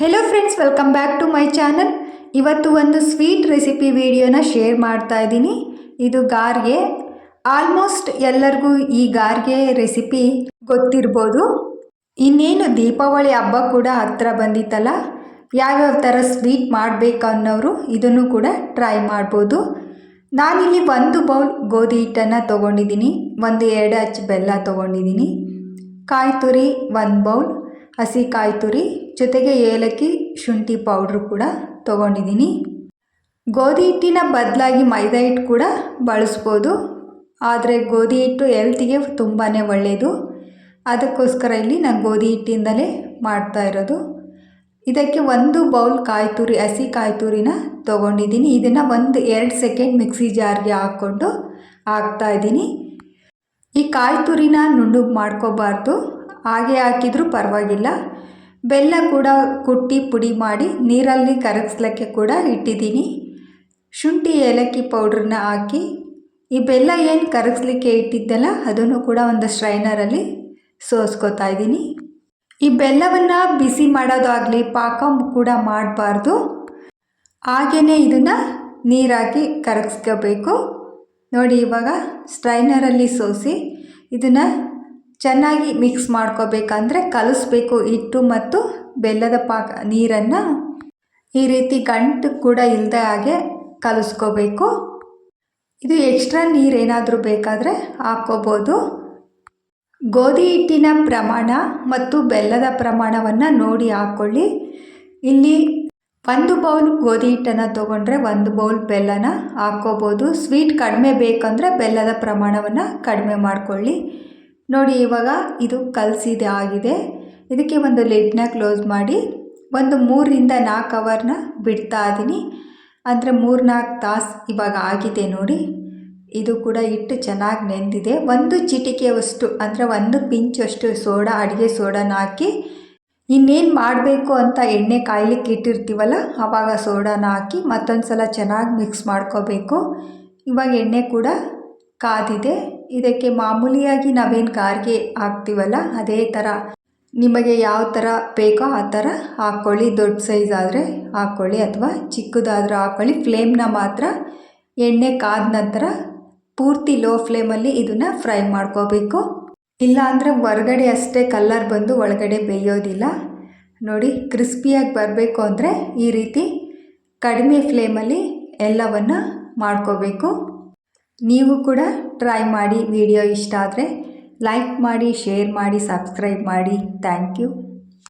Hello friends welcome back to my channel ಇವತ್ತು ಒಂದು sweet recipe ವಿಡಿಯೋನ ಶೇರ್ ಮಾಡ್ತಾ ಇದ್ದೀನಿ. ಇದು ಗಾರ್ಗೆ. ಆಲ್ಮೋಸ್ಟ್ ಎಲ್ಲರಿಗೂ ಈ ಗಾರ್ಗೆ ರೆಸಿಪಿ ಗೊತ್ತಿರ್ಬೋದು. ಇನ್ನೇನು ದೀಪಾವಳಿ ಹಬ್ಬ ಕೂಡ ಹತ್ರ ಬಂದಿತ್ತಲ್ಲ, ಯಾವ್ಯಾವ ಥರ ಸ್ವೀಟ್ ಮಾಡಬೇಕು ಅನ್ನೋರು ಇದನ್ನು ಕೂಡ ಟ್ರೈ ಮಾಡ್ಬೋದು. ನಾನಿಲ್ಲಿ ಒಂದು ಬೌಲ್ ಗೋಧಿ ಹಿಟ್ಟನ್ನು ತೊಗೊಂಡಿದ್ದೀನಿ. ಒಂದು ಎರಡು ಹಚ್ಚು ಬೆಲ್ಲ ತೊಗೊಂಡಿದ್ದೀನಿ. ಕಾಯಿ ತುರಿ, ಒಂದು ಬೌಲ್ ಹಸಿ ಕಾಯಿ ತುರಿ ಜೊತೆಗೆ ಏಲಕ್ಕಿ, ಶುಂಠಿ ಪೌಡ್ರು ಕೂಡ ತೊಗೊಂಡಿದ್ದೀನಿ. ಗೋಧಿ ಹಿಟ್ಟಿನ ಬದಲಾಗಿ ಮೈದಾ ಹಿಟ್ಟು ಕೂಡ ಬಳಸ್ಬೋದು. ಆದರೆ ಗೋಧಿ ಹಿಟ್ಟು ಹೆಲ್ತಿಗೆ ತುಂಬಾ ಒಳ್ಳೆಯದು ಅದಕ್ಕೋಸ್ಕರ ಇಲ್ಲಿ ನಾನು ಗೋಧಿ ಹಿಟ್ಟಿಂದಲೇ ಮಾಡ್ತಾ ಇರೋದು. ಇದಕ್ಕೆ ಒಂದು ಬೌಲ್ ಕಾಯಿ ತುರಿ ಹಸಿ ಕಾಯಿ ತುರಿನ ತೊಗೊಂಡಿದ್ದೀನಿ. ಇದನ್ನು ಒಂದು ಎರಡು ಸೆಕೆಂಡ್ ಮಿಕ್ಸಿ ಜಾರ್ಗೆ ಹಾಕ್ಕೊಂಡು ಹಾಕ್ತಾಯಿದ್ದೀನಿ ಈ ಕಾಯಿ ತುರಿನ ನುಣ್ಣಗೆ ಮಾಡ್ಕೋಬಾರ್ದು. ಹಾಗೆ ಹಾಕಿದರೂ ಪರವಾಗಿಲ್ಲ. ಬೆಲ್ಲ ಕೂಡ ಕುಟ್ಟಿ ಪುಡಿ ಮಾಡಿ ನೀರಲ್ಲಿ ಕರಗಿಸ್ಲಿಕ್ಕೆ ಕೂಡ ಇಟ್ಟಿದ್ದೀನಿ. ಶುಂಠಿ, ಏಲಕ್ಕಿ ಪೌಡ್ರನ್ನ ಹಾಕಿ, ಈ ಬೆಲ್ಲ ಏನು ಕರಗಿಸ್ಲಿಕ್ಕೆ ಇಟ್ಟಿದ್ದಲ್ಲ ಅದನ್ನು ಕೂಡ ಒಂದು ಸ್ಟ್ರೈನರಲ್ಲಿ ಸೋಸ್ಕೋತಾ ಇದ್ದೀನಿ. ಈ ಬೆಲ್ಲವನ್ನು ಬಿಸಿ ಮಾಡೋದಾಗಲಿ, ಪಾಕ ಕೂಡ ಮಾಡಬಾರ್ದು. ಹಾಗೆಯೇ ಇದನ್ನು ನೀರಾಕಿ ಕರಗಿಸ್ಕೋಬೇಕು. ನೋಡಿ ಇವಾಗ ಸ್ಟ್ರೈನರಲ್ಲಿ ಸೋಸಿ ಇದನ್ನು ಚೆನ್ನಾಗಿ ಮಿಕ್ಸ್ ಮಾಡ್ಕೋಬೇಕಂದ್ರೆ ಕಲಿಸ್ಬೇಕು ಹಿಟ್ಟು ಮತ್ತು ಬೆಲ್ಲದ ಪಾಕ, ನೀರನ್ನು. ಈ ರೀತಿ ಗಂಟು ಕೂಡ ಇಲ್ಲದೆ ಹಾಗೆ ಕಲಿಸ್ಕೋಬೇಕು. ಇದು ಎಕ್ಸ್ಟ್ರಾ ನೀರೇನಾದರೂ ಬೇಕಾದರೆ ಹಾಕ್ಕೋಬೋದು. ಗೋಧಿ ಹಿಟ್ಟಿನ ಪ್ರಮಾಣ ಮತ್ತು ಬೆಲ್ಲದ ಪ್ರಮಾಣವನ್ನು ನೋಡಿ ಹಾಕ್ಕೊಳ್ಳಿ ಇಲ್ಲಿ ಒಂದು ಬೌಲ್ ಗೋಧಿ ಹಿಟ್ಟನ್ನು ತೊಗೊಂಡ್ರೆ ಒಂದು ಬೌಲ್ ಬೆಲ್ಲನ ಹಾಕ್ಕೋಬೋದು. ಸ್ವೀಟ್ ಕಡಿಮೆ ಬೇಕಂದರೆ ಬೆಲ್ಲದ ಪ್ರಮಾಣವನ್ನು ಕಡಿಮೆ ಮಾಡ್ಕೊಳ್ಳಿ. ನೋಡಿ ಇವಾಗ ಇದು ಕಲಸಿದೆ ಆಗಿದೆ. ಇದಕ್ಕೆ ಒಂದು ಲಿಡ್ನ ಕ್ಲೋಸ್ ಮಾಡಿ ಒಂದು ಮೂರರಿಂದ ನಾಲ್ಕು ಅವರ್ನ ಬಿಡ್ತಾ ಇದ್ದೀನಿ. ಅಂದರೆ ಮೂರು ನಾಲ್ಕು ತಾಸು ಇವಾಗ ಆಗಿದೆ ನೋಡಿ. ಇದು ಕೂಡ ಇಟ್ಟು ಚೆನ್ನಾಗಿ ನೆಂದಿದೆ. ಒಂದು ಚಿಟಿಕೆಯಷ್ಟು ಅಂದರೆ ಒಂದು ಪಿಂಚಷ್ಟು ಸೋಡಾ, ಅಡುಗೆ ಸೋಡಾನ ಹಾಕಿ. ಇನ್ನೇನು ಮಾಡಬೇಕು ಅಂತ ಎಣ್ಣೆ ಕಾಯ್ಲಿಕ್ಕೆ ಇಟ್ಟಿರ್ತೀವಲ್ಲ ಆವಾಗ ಸೋಡಾನ ಹಾಕಿ ಮತ್ತೊಂದು ಸಲ ಚೆನ್ನಾಗಿ ಮಿಕ್ಸ್ ಮಾಡ್ಕೋಬೇಕು. ಇವಾಗ ಎಣ್ಣೆ ಕೂಡ ಕಾದಿದೆ. ಇದಕ್ಕೆ ಮಾಮೂಲಿಯಾಗಿ ನಾವೇನು ಕಾರ್ಗೆ ಹಾಕ್ತೀವಲ್ಲ, ಅದೇ ಥರ ನಿಮಗೆ ಯಾವ ಥರ ಬೇಕೋ ಆ ಥರ ಹಾಕ್ಕೊಳ್ಳಿ ದೊಡ್ಡ ಸೈಜ್ ಆದರೆ ಹಾಕ್ಕೊಳ್ಳಿ ಅಥವಾ ಚಿಕ್ಕದಾದರೂ ಹಾಕ್ಕೊಳ್ಳಿ ಫ್ಲೇಮ್ನ ಮಾತ್ರ ಎಣ್ಣೆ ಕಾದ ನಂತರ ಪೂರ್ತಿ ಲೋ ಫ್ಲೇಮಲ್ಲಿ ಇದನ್ನು ಫ್ರೈ ಮಾಡ್ಕೋಬೇಕು. ಇಲ್ಲ ಅಂದರೆ ಹೊರಗಡೆ ಅಷ್ಟೇ ಕಲ್ಲರ್ ಬಂದು ಒಳಗಡೆ ಬೇಯೋದಿಲ್ಲ. ನೋಡಿ, ಕ್ರಿಸ್ಪಿಯಾಗಿ ಬರಬೇಕು ಅಂದರೆ ಈ ರೀತಿ ಕಡಿಮೆ ಫ್ಲೇಮಲ್ಲಿ ಎಲ್ಲವನ್ನು ಮಾಡ್ಕೋಬೇಕು. ನೀವು ಕೂಡ ಟ್ರೈ ಮಾಡಿ ವಿಡಿಯೋ ಇಷ್ಟ ಆದರೆ ಲೈಕ್ ಮಾಡಿ ಶೇರ್ ಮಾಡಿ ಸಬ್ಸ್ಕ್ರೈಬ್ ಮಾಡಿ. Thank you